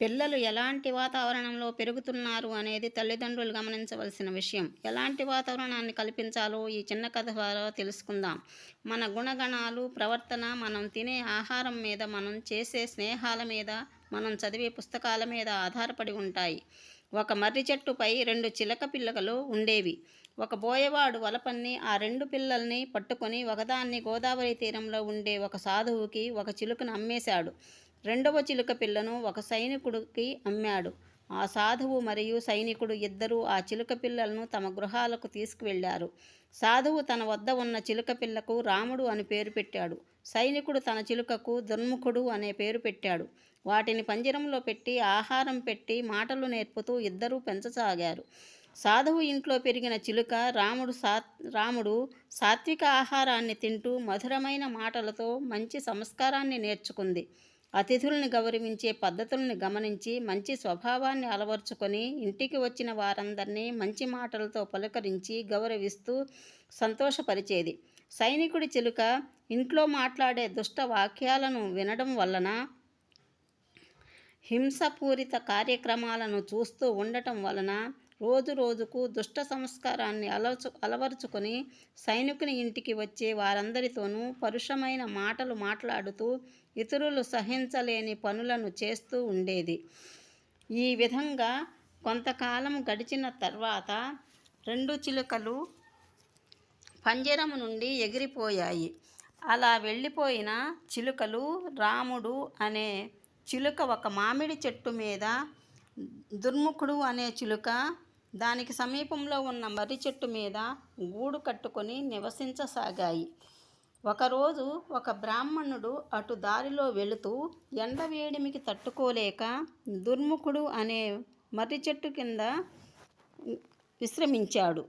పిల్లలు ఎలాంటి వాతావరణంలో పెరుగుతున్నారు అనేది తల్లిదండ్రులు గమనించవలసిన విషయం. ఎలాంటి వాతావరణాన్ని కల్పించాలో ఈ చిన్న కథ ద్వారా తెలుసుకుందాం. మన గుణగణాలు ప్రవర్తన మనం తినే ఆహారం మీద మనం చేసే స్నేహాల మీద మనం చదివే పుస్తకాల మీద ఆధారపడి ఉంటాయి. ఒక మర్రి చెట్టుపై రెండు చిలక పిల్లకలు ఉండేవి. ఒక బోయవాడు వలపన్ని ఆ రెండు పిల్లల్ని పట్టుకొని ఒకదాన్ని గోదావరి తీరంలో ఉండే ఒక సాధువుకి ఒక చిలుకను అమ్మేశాడు. రెండవ చిలుక పిల్లను ఒక సైనికుడికి అమ్మాడు. ఆ సాధువు మరియు సైనికుడు ఇద్దరూ ఆ చిలుక పిల్లలను తమ గృహాలకు తీసుకువెళ్ళారు. సాధువు తన వద్ద ఉన్న చిలుక పిల్లకు రాముడు అని పేరు పెట్టాడు. సైనికుడు తన చిలుకకు దుర్ముఖుడు అనే పేరు పెట్టాడు. వాటిని పంజరంలో పెట్టి ఆహారం పెట్టి మాటలు నేర్పుతూ ఇద్దరూ పెంచసాగారు. సాధువు ఇంట్లో పెరిగిన చిలుక రాముడు సా రాముడు సాత్విక ఆహారాన్ని తింటూ మధురమైన మాటలతో మంచి సంస్కారాన్ని నేర్చుకుంది. అతిథుల్ని గౌరవించే పద్ధతుల్ని గమనించి మంచి స్వభావాన్ని అలవర్చుకొని ఇంటికి వచ్చిన వారందరినీ మంచి మాటలతో పలుకరించి గౌరవిస్తూ సంతోషపరిచేది. సైనికుడి చిలుక ఇంట్లో మాట్లాడే దుష్ట వాక్యాలను వినడం వలన హింసపూరిత కార్యక్రమాలను చూస్తూ ఉండటం వలన రోజు రోజుకు దుష్ట సంస్కారాన్ని అలవచు అలవరుచుకొని సైనికుని ఇంటికి వచ్చే వారందరితోనూ పరుషమైన మాటలు మాట్లాడుతూ ఇతరులు సహించలేని పనులను చేస్తూ ఉండేది. ఈ విధంగా కొంతకాలం గడిచిన తర్వాత రెండు చిలుకలు పంజరము నుండి ఎగిరిపోయాయి. అలా వెళ్ళిపోయిన చిలుకలు రాముడు అనే చిలుక ఒక మామిడి చెట్టు మీద దుర్ముఖుడు అనే చిలుక దానికి సమీపంలో ఉన్న మర్రి చెట్టు మీద గూడు కట్టుకొని నివసించసాగాయి. ఒకరోజు ఒక బ్రాహ్మణుడు అటు దారిలో వెళుతూ ఎండవేడిమికి తట్టుకోలేక దుర్ముఖుడు అనే మర్రి చెట్టు కింద విశ్రమించాడు.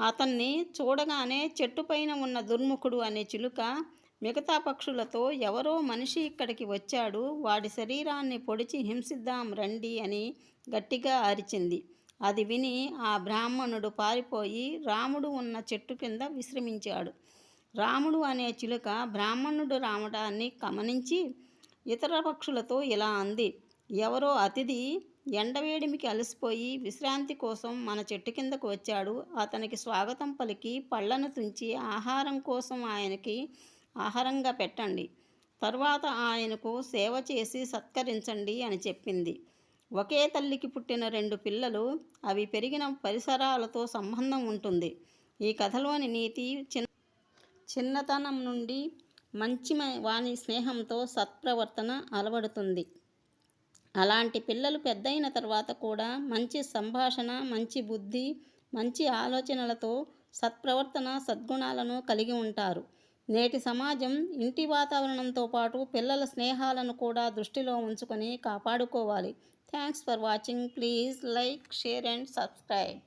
అతన్ని చూడగానే చెట్టుపైన ఉన్న దుర్ముఖుడు అనే చిలుక మిగతా పక్షులతో ఎవరో మనిషి ఇక్కడికి వచ్చాడు వాడి శరీరాన్ని పొడిచి హింసిద్దాం రండి అని గట్టిగా అరిచింది. అది విని ఆ బ్రాహ్మణుడు పారిపోయి రాముడు ఉన్న చెట్టు కింద విశ్రమించాడు. రాముడు అనే చిలుక బ్రాహ్మణుడు రావడాన్ని గమనించి ఇతర పక్షులతో ఇలా అంది ఎవరో అతిథి ఎండవేడిమికి అలసిపోయి విశ్రాంతి కోసం మన చెట్టు కిందకు వచ్చాడు. అతనికి స్వాగతం పలికి పళ్ళను తుంచి ఆహారం కోసం ఆయనకి ఆహారంగా పెట్టండి. తరువాత ఆయనకు సేవ చేసి సత్కరించండి అని చెప్పింది. ఒకే తల్లికి పుట్టిన రెండు పిల్లలు అవి పెరిగిన పరిసరాలతో సంబంధం ఉంటుంది. ఈ కథలోని నీతి చిన్న చిన్నతనం నుండి మంచి వాని స్నేహంతో సత్ప్రవర్తన అలవడుతుంది. అలాంటి పిల్లలు పెద్దయిన తర్వాత కూడా మంచి సంభాషణ మంచి బుద్ధి మంచి ఆలోచనలతో సత్ప్రవర్తన సద్గుణాలను కలిగి ఉంటారు. నేటి సమాజం ఇంటి వాతావరణంతో పాటు పిల్లల స్నేహాలను కూడా దృష్టిలో ఉంచుకొని కాపాడుకోవాలి. Thanks for watching. Please like share and subscribe.